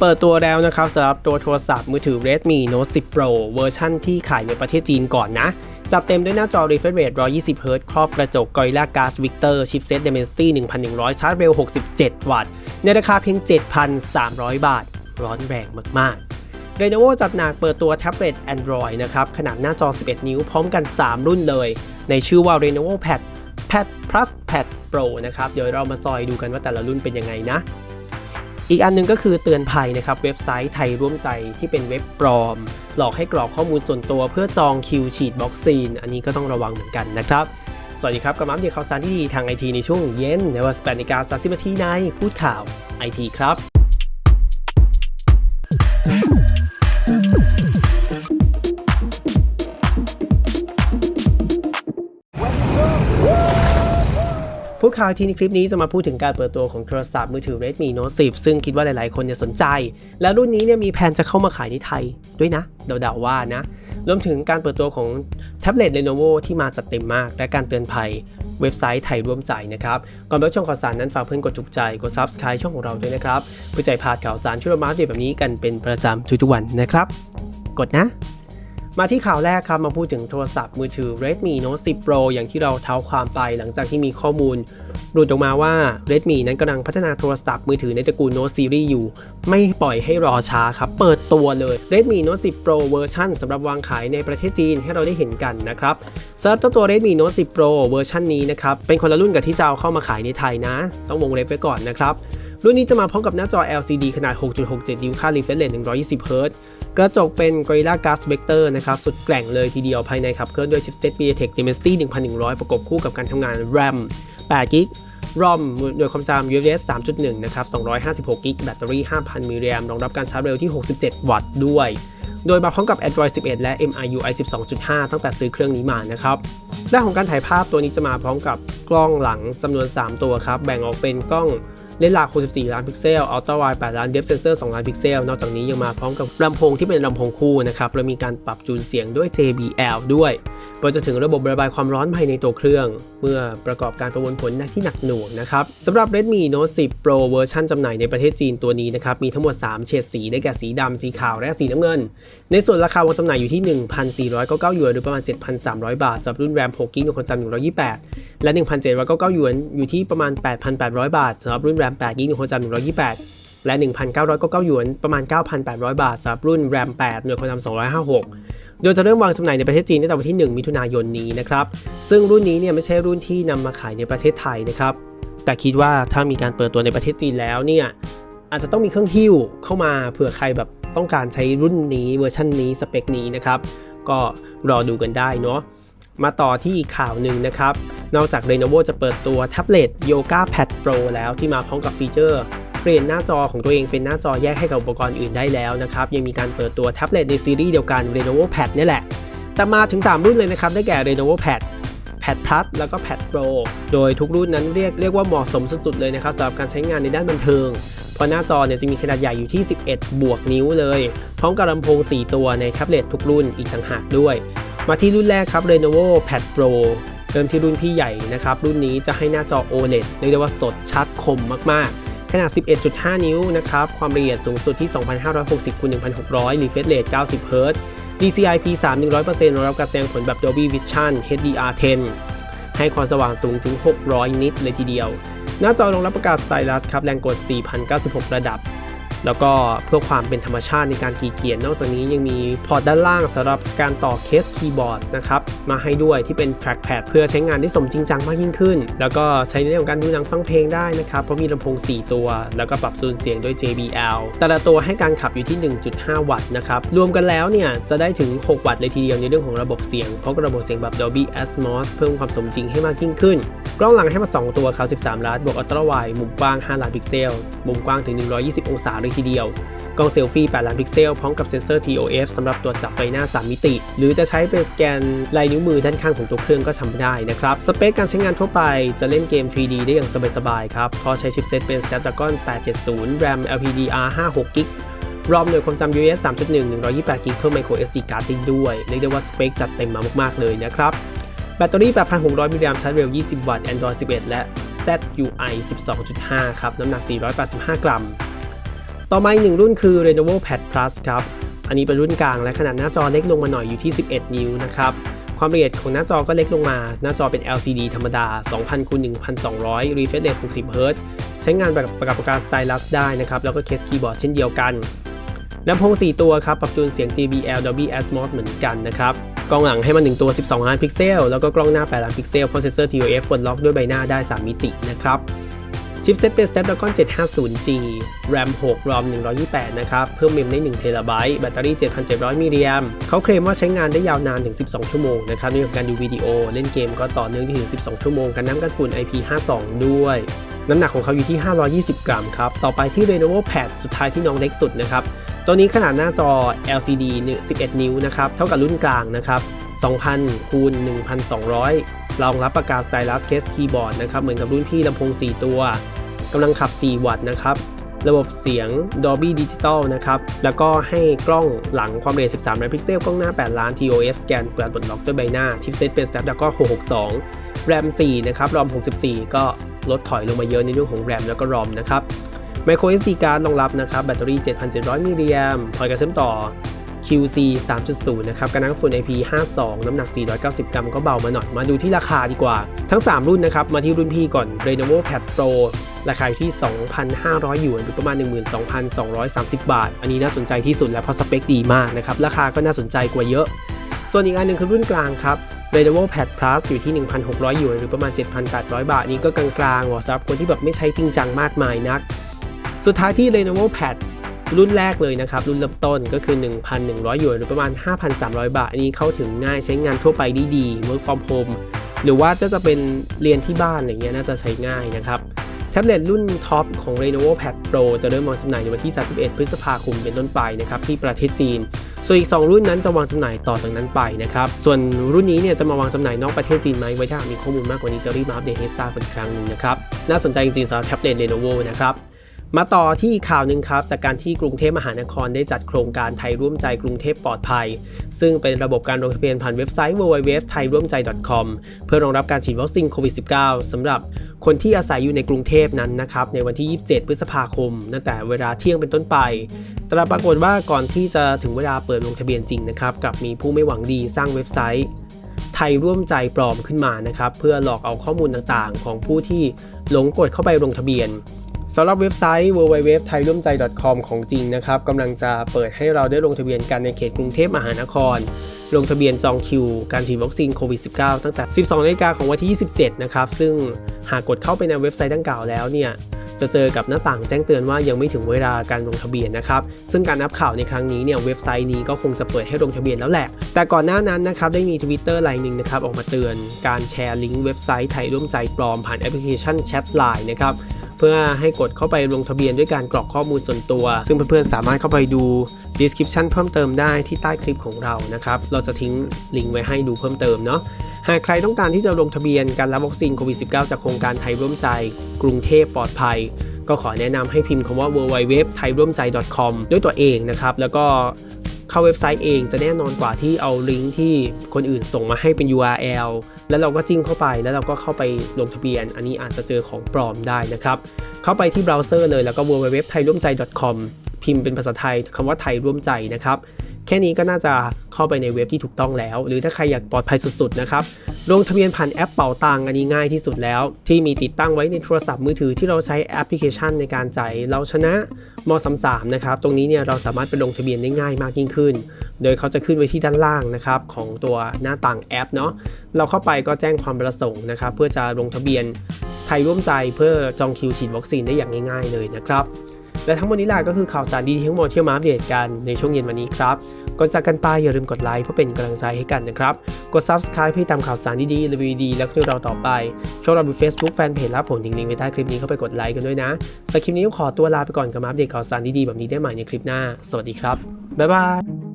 เปิดตัวแล้วนะครับสำหรับตัวโทรศัพท์มือถือ Redmi Note 10 Pro เวอร์ชั่นที่ขายในประเทศจีนก่อนนะ จัดเต็มด้วยหน้าจอ refresh rate 120 Hz ครอบกระจก Gorilla Glass Victor ชิปเซ็ต Dimensity 1100 ชาร์จเร็ว 67 วัตต์ ในราคาเพียง 7,300 บาท ร้อนแรงมากๆ Lenovo จัดหนักเปิดตัวแท็บเล็ต Android นะครับ ขนาดหน้าจอ 11 นิ้วพร้อมกัน 3 รุ่นเลย ในชื่อว่า Lenovo Pad Pad Plus Pad Pro นะครับ เดี๋ยวเรามาซอยดูกันว่าแต่ละรุ่นเป็นยังไงนะ อีกอันหนึงก็คือเตือนภัยนะครับเว็บไซต์ไทยร่วมใจที่เป็นเว็บปลอม หลอกให้กรอกข้อมูลส่วนตัวเพื่อจองคิวฉีดวัคซีน อันนี้ก็ต้องระวังเหมือนกันนะครับ สวัสดีครับกับมัมเดียข่าวสารที่ดีทางไอทีในช่วงเย็นในวัน8นาฬิกา30นาทีในพูดข่าวไอทีครับ ข่าวที่ในคลิปนี้จะมาพูดถึงการเปิดตัวของโทรศัพท์มือถือ Redmi Note 10 ซึ่งคิดว่าหลายๆ คนจะสนใจ และรุ่นนี้เนี่ยมีแผนจะเข้ามาขายในไทยด้วยนะ เดาๆว่านะ รวมถึงการเปิดตัวของแท็บเล็ต Lenovo ที่มาจัดเต็มมาก และการเตือนภัยเว็บไซต์ไทยร่วมใจนะครับ ก่อนไปรับชมข่าวสารนั้นฝากเพื่อนกดถูกใจ กด Subscribe ช่องของเราด้วยนะครับเพื่อใจพาดข่าวสารที่เรามาอัปเดตแบบนี้กันเป็นประจำทุกๆวันนะครับ กดนะ มาที่ข่าวแรกครับมาพูดถึงโทรศัพท์มือถือ Redmi Note 10 Pro อย่างที่เราเท้าความไปหลังจากที่มีข้อมูลหลุดออกมาว่า Redmi นั้นกำลังพัฒนาโทรศัพท์มือถือในตระกูล Note Series อยู่ ไม่ปล่อยให้รอช้าครับ เปิดตัวเลย Redmi Note 10 Pro เวอร์ชันสำหรับวางขายในประเทศจีนให้เราได้เห็นกันนะครับสำหรับเจ้าตัว Redmi Note 10 Pro เวอร์ชันนี้นะครับเป็นคนละรุ่นกับที่จะเอาเข้ามาขายในไทยนะ ต้องวงเล็บไว้ก่อนนะครับรุ่นนี้จะมาพร้อมกับหน้าจอ LCD ขนาด 6.67 นิ้วค่า refresh rate 120 Hz กระจกเป็น Gorilla Glass Vector นะครับสุดแกร่งเลยทีเดียวภายในขับเคลื่อนด้วยชิปเซ็ต MediaTek Dimensity 1100 ประกบคู่กับการทำงาน RAM 8 GB ROM โดยความจำ UFS 3.1 นะครับ 256 GB แบตเตอรี่ 5,000 มิลลิแอมรองรับการชาร์จเร็วที่ 67 วัตต์ด้วย โดยมาพร้อมกับ Android 11 และ MIUI 12.5 ตั้งแต่ซื้อเครื่องนี้มานะครับด้านของการถ่ายภาพตัวนี้จะมาพร้อมกับกล้องหลังจำนวน 3 ตัวครับ แบ่งออกเป็นกล้องเลนส์หลัก 64 ล้านพิกเซล อัลตร้าไวด์8ล้าน เดฟเซนเซอร์ 2 ล้านพิกเซล นอกจากนี้ยังมาพร้อมกับลำโพงที่เป็นลำโพงคู่นะครับ และมีการปรับจูนเสียงด้วย JBL ด้วย ไปจนถึงระบบระบายความร้อนภายในตัวเครื่อง เมื่อประกอบการประมวลผลที่หนักหน่วงนะครับสำหรับ Redmi Note 10 Pro เวอร์ชันจำหน่ายในประเทศจีนตัวนี้นะครับมีทั้งหมด 3 เฉดสีได้แก่สีดำสีขาวและสีน้ำเงิน ในส่วนราคาวางจำหน่ายอยู่ที่ 1,499หยวนหรือประมาณ 7,300 บาทสำหรับรุ่น RAM 6 g b ในความจำ128 และ 1,799หยวนอยู่ที่ประมาณ 8,800 บาทสำหรับรุ่น RAM 8 g b ในความจำ128 และ 1,999หยวนประมาณ 9,800 บาทสำหรับรุ่น RAM 8 หน่วยความจำ256 โดยจะเริ่มวางจำหน่ายในประเทศจีนตั้งแต่วันที่ 1 มิถุนายนนี้นะครับ ซึ่งรุ่นนี้เนี่ยไม่ใช่รุ่นที่นำมาขายในประเทศไทยนะครับ แต่คิดว่าถ้ามีการเปิดตัวในประเทศจีนแล้วเนี่ยอาจจะต้องมีเครื่องหิ้วเข้ามาเผื่อใครแบบต้องการใช้รุ่นนี้เวอร์ชันนี้สเปคนี้นะครับ ก็รอดูกันได้เนาะมาต่อที่อีกข่าวหนึ่งนะครับ นอกจาก Lenovo จะเปิดตัวแท็บเล็ต Yoga Pad Pro แล้วที่มาพร้อมกับฟีเจอร์ ปลี่ยนหน้าจอของตัวเองเป็นหน้าจอแยกให้กับอุปกรณ์อื่นได้แล้วนะครับยังมีการเปิดตัวแท็บเล็ตในซีรีส์เดียวกัน Lenovo Pad นี่แหละ แต่มาถึง 3 รุ่นเลยนะครับได้แก่ Lenovo Pad Pad Plus แล้วก็ Pad Pro โดยทุกรุ่นนั้นเรียกเรียกว่าเหมาะสมสุดๆเลยนะครับสำหรับการใช้งานในด้านบันเทิง เพราะหน้าจอเนี่ยจะมีขนาดใหญ่อยู่ที่ 11 บวกนิ้วเลย พร้อมกับลำโพง 4 ตัวในแท็บเล็ตทุกรุ่นอีกต่างหากด้วย มาที่รุ่นแรกครับ Lenovo Pad Pro เริ่มที่รุ่นพี่ใหญ่นะครับรุ่นนี้จะให้หน้าจอ OLED เรียกได้ว่าสดชัดคมมากๆ ขนาด 11.5 นิ้วนะครับ ความละเอียดสูงสุดที่ 2560คูณ1600 refresh rate 90 Hz DCI-P3 100%รองรับการแสดงผลแบบ Dolby Vision HDR10 ให้ความสว่างสูงถึง 600 นิตเลยทีเดียว หน้าจอรองรับประกาศสไตลัสครับ แรงกด 4,096 ระดับ แล้วก็เพื่อความเป็นธรรมชาติในการขีเขียนนอกจากนี้ยังมีพอร์ตด้านล่างสำหรับการต่อเคสคีย์บอร์ดนะครับมาให้ด้วยที่เป็น trackpad เพื่อใช้งานได้สมจริงจังมากยิ่งขึ้น แล้วก็ใช้ในเรื่องของการดูหนังฟังเพลงได้นะครับ เพราะมีลำโพง 4 ตัว แล้วก็ปรับซูนเสียงด้วย JBL แต่ละตัวให้การขับอยู่ที่ 1.5 วัตต์นะครับ รวมกันแล้วเนี่ยจะได้ถึง 6 วัตต์เลยทีเดียวในเรื่องของระบบเสียง เพราะระบบเสียงแบบ Dolby Atmos เพิ่มความสมจริงให้มากยิ่งขึ้น กล้องหลังให้มา 2 ตัวครับ 13 ล้านบวกอัลตร้าไวด์มุมกว้าง 5 ล้านพิกเซล มุมกว้างถึง 120 องศาเลยทีเดียว กล้องเซลฟี่8ล้านพิกเซลพร้อมกับเซ็นเซอร์ TOF สำหรับตรวจจับใบหน้า 3 มิติ หรือจะใช้เป็นสแกนลายนิ้วมือด้านข้างของตัวเครื่องก็ทำได้นะครับ สเปคการใช้งานทั่วไปจะเล่นเกม 3D ได้อย่างสบายๆครับเพราะใช้ชิปเซตเป็น Snapdragon 870 RAM LPDR 56 g b รอมหน่วยความจำ US 3.1 128 g b เพิ่ม micro SD card ได้ด้วย เรียกได้ว่าสเปคจัดเต็มมามาก ๆ เลยนะครับ แบตเตอรี่ 8,600 มิลลิแอมป์ชาร์จเร็ว 20 วัตต์ Android 11 และ ZUI 12.5 ครับ น้ำหนัก 485 กรัม ต่อมาอีกหนึ่งรุ่นคือ Lenovo Pad Plus ครับ อันนี้เป็นรุ่นกลางและขนาดหน้าจอเล็กลงมาหน่อยอยู่ที่ 11 นิ้วนะครับ ความละเอียดของหน้าจอก็เล็กลงมา หน้าจอเป็น LCD ธรรมดา 2000คูณ1200 refresh rate 60 Hz ใช้งานแบบประกับประกาสไตลัสได้นะครับ แล้วก็เคสคีย์บอร์ดเช่นเดียวกันลำโพง 4 ตัวครับ ปรับจูนเสียง JBL Dolby Atmos เหมือนกันนะครับ กล้องหลังให้มา1ตัว 12 ล้านพิกเซล แล้วก็กล้องหน้า 8 ล้านพิกเซล processor TOF ปลดล็อกด้วยใบหน้าได้ 3 มิตินะครับ ชิปเซ็ตเป็น Snapdragon 750G RAM 6 ROM 128 นะครับ เพิ่มเมมได้1 t b แบตเตอรี่ 7,700 มิลลิแอมเขาเคลมว่าใช้งานได้ยาวนานถึง 12 ชั่วโมงนะครับในของการดูวิดีโอ เล่นเกมก็ต่อเนื่องได้ถึง 12 ชั่วโมง กันน้ำกันฝุ่น IP52 ด้วย น้ำหนักของเขาอยู่ที่ 520 กรัมครับ ต่อไปที่ Lenovo Pad สุดท้ายที่น้องเล็กสุดนะครับ ตัวนี้ขนาดหน้าจอ LCD 11 นิ้วนะครับ เท่ากับรุ่นกลางนะครับ 2,000คูณ1,200 รองรับปากกาศสไตลัสเคสคีย์บอร์ดนะครับ เหมือนกับรุ่นพี่ลำโพง 4 ตัว กำลังขับ 4 วัตต์นะครับ ระบบเสียง Dolby Digital นะครับ แล้วก็ให้กล้องหลังความเอียด13 ล้านพิกเซล กล้องหน้า 8 ล้าน TOF สแกนเปิดบนล็อกด้วยใบหน้า ชิปเซตเป็น Snapdragon 662 RAM 4 นะครับ ROM 64 ก็ลดถอยลงมาเยอะในเรื่องของ RAM แล้วก็ ROM นะครับ Micro SD card รองรับนะครับ แบตเตอรี่ 7,700 มิลลิแอมพอยกับเชื่อมต่อ QC 3.0 นะครับกันน้ำฝุ่น IP52 น้ำหนัก 490 กรัมก็เบามาหน่อย มาดูที่ราคาดีกว่า ทั้ง 3 รุ่นนะครับ มาที่รุ่นพี่ก่อน Lenovo Pad Pro ราคาอยู่ที่ 2,500 หยวนหรือประมาณ 12,230 บาท อันนี้น่าสนใจที่สุดแล้วเพราะสเปคดีมากนะครับ ราคาก็น่าสนใจกว่าเยอะ ส่วนอีกอันหนึ่งคือรุ่นกลางครับ Lenovo Pad Plus อยู่ที่ 1,600 หยวนหรือประมาณ 7,800 บาท นี้ก็กลางๆเหมาะสำหรับคนที่แบบไม่ใช้จริงจังมากมายนัก สุดท้ายที่ Lenovo Pad รุ่นแรกเลยนะครับ รุ่นเริ่มต้นก็คือ 1,100 หยวนหรือประมาณ 5,300 บาท อันนี้เข้าถึงง่ายใช้งานทั่วไปได้ดี work from home หรือว่าจะจะเป็นเรียนที่บ้านอะไรเงี้ยน่าจะใช้ง่ายนะครับแท็บเล็ตรุ่นท็อปของ Lenovo Pad Pro จะเริ่มวางจำหน่ายในวันที่ 31 พฤษภาคมเป็นต้นไปนะครับที่ประเทศจีน ส่วนอีก 2 รุ่นนั้นจะวางจำหน่ายต่อจากนั้นไปนะครับ ส่วนรุ่นนี้เนี่ยจะมาวางจำหน่ายนอกประเทศจีนไหมไว้ถ้ามีข้อมูลมากกว่านี้จะรีบมาอัปเดตให้ทราบกันอีกครั้งหนึ่งนะครับ น่าสนใจจริงๆสำหรับแท็บเล็ต Lenovo นะครับ มาต่อที่ข่าวหนึ่งครับ จากการที่กรุงเทพมหานครได้จัดโครงการไทยร่วมใจกรุงเทพปลอดภัย ซึ่งเป็นระบบการลงทะเบียนผ่านเว็บไซต์ www.thairoamjai.com เพื่อรองรับการฉีดวัคซีนโควิด -19 สำหรับคนที่อาศัยอยู่ในกรุงเทพนั้นนะครับในวันที่ 27 พฤษภาคมตั้งแต่เวลาเที่ยงเป็นต้นไป แต่ปรากฏว่าก่อนที่จะถึงเวลาเปิดลงทะเบียนจริงนะครับกลับมีผู้ไม่หวังดีสร้างเว็บไซต์ไทยร่วมใจปลอมขึ้นมานะครับเพื่อหลอกเอาข้อมูลต่างๆ ของผู้ที่หลงกดเข้าไปลงทะเบียน สำหรับเว็บไซต์ www.thairoomjai.com ของจริงนะครับกำลังจะเปิดให้เราได้ลงทะเบียนกันในเขตกรุงเทพมหานคร ลงทะเบียนจองคิว การฉีดวัคซีนโควิด -19 ตั้งแต่ 12นาฬิกาของวันที่ 27 นะครับ ซึ่งหากกดเข้าไปในเว็บไซต์ดังกล่าวแล้วเนี่ยจะเจอกับหน้าต่างแจ้งเตือนว่ายังไม่ถึงเวลาการลงทะเบียนนะครับ ซึ่งการนับข่าวในครั้งนี้เนี่ยเว็บไซต์นี้ก็คงจะเปิดให้ลงทะเบียนแล้วแหละ แต่ก่อนหน้านั้นนะครับได้มีทวิตเตอร์ไลน์หนึ่งนะครับออกมาเตือนการแชร์ลิงก์เว็บไซต์ไทยร่วมใจปลอมผ่านแอปพลิเคชันแชทไลน์นะครับ เพื่อให้กดเข้าไปลงทะเบียนด้วยการกรอกข้อมูลส่วนตัว ซึ่งเพื่อนๆสามารถเข้าไปดู description เพิ่มเติมได้ที่ใต้คลิปของเรานะครับเราจะทิ้งลิงก์ไว้ให้ดูเพิ่มเติมเนาะหากใครต้องการที่จะลงทะเบียนการรับวัคซีนโควิด -19 จากโครงการไทยร่วมใจ กรุงเทพปลอดภัย ก็ขอแนะนำให้พิมพ์คำว่า www thai ร่วมใจ com ด้วยตัวเองนะครับแล้วก็ เข้าเว็บไซต์เองจะแน่นอนกว่าที่เอาลิงก์ที่คนอื่นส่งมาให้เป็น URL แล้วเราก็จิ้มเข้าไปแล้วเราก็เข้าไปลงทะเบียน อันนี้อาจจะเจอของปลอมได้นะครับ เข้าไปที่เบราว์เซอร์เลยแล้วก็ www thai ร่วมใจ com พิมพ์เป็นภาษาไทยคำว่าไทยร่วมใจนะครับ แค่นี้ก็น่าจะเข้าไปในเว็บที่ถูกต้องแล้ว หรือถ้าใครอยากปลอดภัยสุดๆนะครับลงทะเบียนผ่านแอปเป๋าตังอันนี้ง่ายที่สุดแล้ว ที่มีติดตั้งไว้ในโทรศัพท์มือถือที่เราใช้แอปพลิเคชันในการจ่ายเราชนะม33นะครับตรงนี้เนี่ยเราสามารถไปลงทะเบียนได้ง่ายมากยิ่งขึ้น โดยเขาจะขึ้นไว้ที่ด้านล่างนะครับของตัวหน้าต่างแอปเนาะเราเข้าไปก็แจ้งความประสงค์นะครับเพื่อจะลงทะเบียนไทยร่วมใจเพื่อจองคิวฉีดวัคซีนได้อย่างง่าย ๆ เลยนะครับ และทั้งหมดนี้แหละก็คือข่าวสารดีทั้งหมดที่มาอัปเดตกันในช่วงเย็นวันนี้ครับก่อนจากกันไปอย่าลืมกดไลค์เพื่อเป็นกำลังใจให้กันนะครับ กด subscribe เพื่อตามข่าวสารดีๆรีวิวดี และคลิปเราต่อไปช่องเราดู Facebook Fanpage และผมทิ้งลิงก์ไว้ใต้คลิปนี้เข้าไปกดไลค์กันด้วยนะสำหรับคลิปนี้ต้องขอตัวลาไปก่อนกับมาอัปเดตข่าวสารดีๆแบบนี้ได้ใหม่ในคลิปหน้า สวัสดีครับ บ๊ายบาย